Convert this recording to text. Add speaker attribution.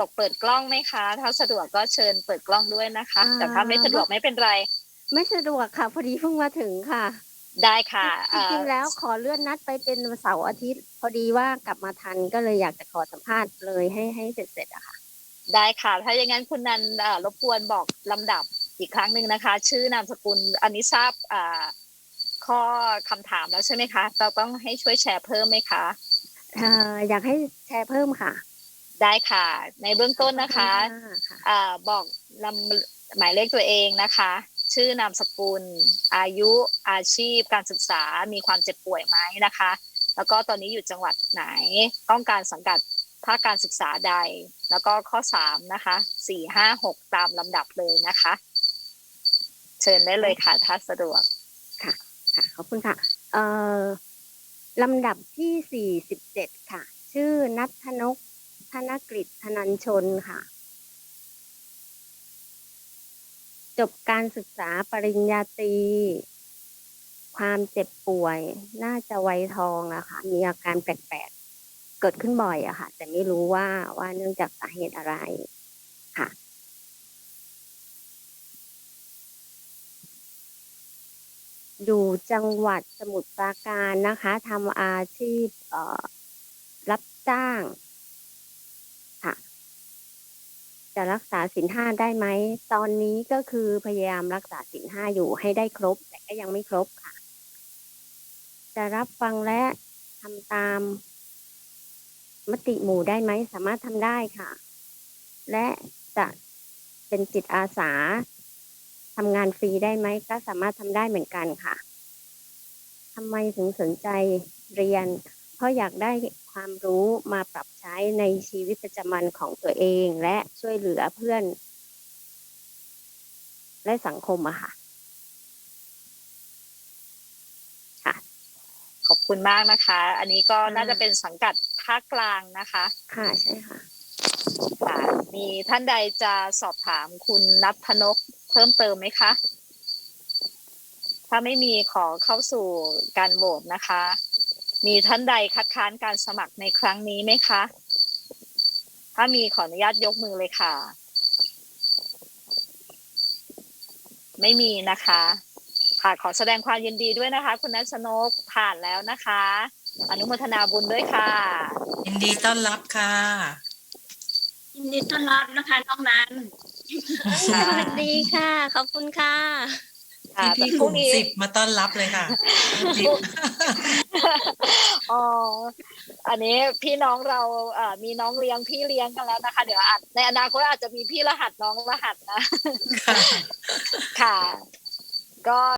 Speaker 1: ตกเปิดกล้องไหมคะ ถ้าสะดวกก็เชิญเปิดกล้องด้วยนะคะ
Speaker 2: อ่า
Speaker 1: แต่ถ้าไม่สะดวกไม่เป็นไร
Speaker 2: ไม่สะดวกค่ะ พอดีเพิ่งมาถึงค่ะ
Speaker 1: ได้ค่ะ
Speaker 2: จริง
Speaker 1: เอ่อ
Speaker 2: ๆแล้วขอเลื่อนนัดไปเป็นวันเสาร์อาทิตย์ พอดีว่ากลับมาทันก็เลยอยากจะขอสัมภาษณ์เลยให้ให้เสร็จๆอะค่ะ
Speaker 1: ได้ค่ะ ถ้าอย่างนั้นคุณนันเอ่อรบกวนบอกลำดับอีกครั้งหนึ่งนะคะ ชื่อนามสกุลอันนี้ทราบอ่าข้อคำถามแล้วใช่ไหมคะ เราต้องให้ช่วยแชร์เพิ่มไหมคะ
Speaker 2: เอ่ออยากให้แชร์เพิ่มค่ะ
Speaker 1: ได้ค่ะ ในเบื้องต้นนะคะ
Speaker 2: ขอบณค่ะ
Speaker 1: อ่าบอกลำหมายเลขตัวเองนะคะ ชื่อนามสกุล อายุอาชีพ การศึกษามีความเจ็บป่วยไหมนะคะ แล้วก็ตอนนี้อยู่จังหวัดไหน ต้องการสังกัดภาคการศึกษาใด แล้วก็ข้อสามนะคะสี่ห้าหกตามลำดับเลยนะคะ เชิญได้เลยค่ะถ้าสะดวก
Speaker 2: ค่ะขอบคุณค่ะ เอ่อลำดับที่สี่สิบเจ็ดค่ะ ชื่อนัทธนก ธนกฤษธนัญชนค่ะ จบการศึกษาปริญญาตรี ความเจ็บป่วย น่าจะไวทองอะค่ะ มีอาการแปลกๆ เกิดขึ้นบ่อยอะค่ะ แต่ไม่รู้ว่าว่าเนื่องจากสาเหตุอะไรค่ะอยู่จังหวัดสมุทรปราการนะคะทำอาชีพรับจ้างค่ะ จะรักษาสินห้าได้ไหม ตอนนี้ก็คือพยายามรักษาสินห้าอยู่ให้ได้ครบ แต่ก็ยังไม่ครบค่ะ จะรับฟังและทำตามมติหมู่ได้ไหม สามารถทำได้ค่ะ และจะเป็นจิตอาสาทำงานฟรีได้ไหม ก็สามารถทำได้เหมือนกันค่ะทำไมถึงสนใจเรียน เพราะอยากได้ความรู้มาปรับใช้ในชีวิตประจำวันของตัวเอง และช่วยเหลือเพื่อน และสังคมอะค่ะ ค่ะ
Speaker 1: ขอบคุณมากนะคะ อันนี้ก็
Speaker 2: ค่ะ
Speaker 1: น่าจะเป็นสังกัดภาคกลางนะคะ
Speaker 2: ค่ะใช่ค่ะ
Speaker 1: ค่ะมีท่านใดจะสอบถามคุณนัทธนกเพิ่มเติมไหมคะ ถ้าไม่มีขอเข้าสู่การโหวตนะคะ มีท่านใดคัดค้านการสมัครในครั้งนี้ไหมคะ ถ้ามีขออนุญาตยกมือเลยค่ะ ไม่มีนะคะ ค่ะขอแสดงความยินดีด้วยนะคะ คุณนัชนกผ่านแล้วนะคะ อนุโมทนาบุญด้วยค่ะ
Speaker 3: ยินดีต้อนรับค่ะ
Speaker 4: ยินดีต้อนรับนะคะน้องนัน
Speaker 2: สวัสดีค่ะ ขอบคุณค่ะ
Speaker 1: ค่ะ
Speaker 3: พี่
Speaker 1: แต่
Speaker 3: พี่
Speaker 1: พ
Speaker 3: ก
Speaker 1: รุ่
Speaker 3: ลุ่
Speaker 1: ง
Speaker 3: ม
Speaker 1: นี้
Speaker 3: สิบมาต้อนรับเลยค่ะสิบ
Speaker 1: อ๋อ อันนี้พี่น้องเราเอ่อมีน้องเลี้ยงพี่เลี้ยงกันแล้วนะคะ เดี๋ยวอาจในอนาคตอาจจะมีพี่รหัสน้องรหัสนะ
Speaker 3: ค่ะ
Speaker 1: ค่ะก็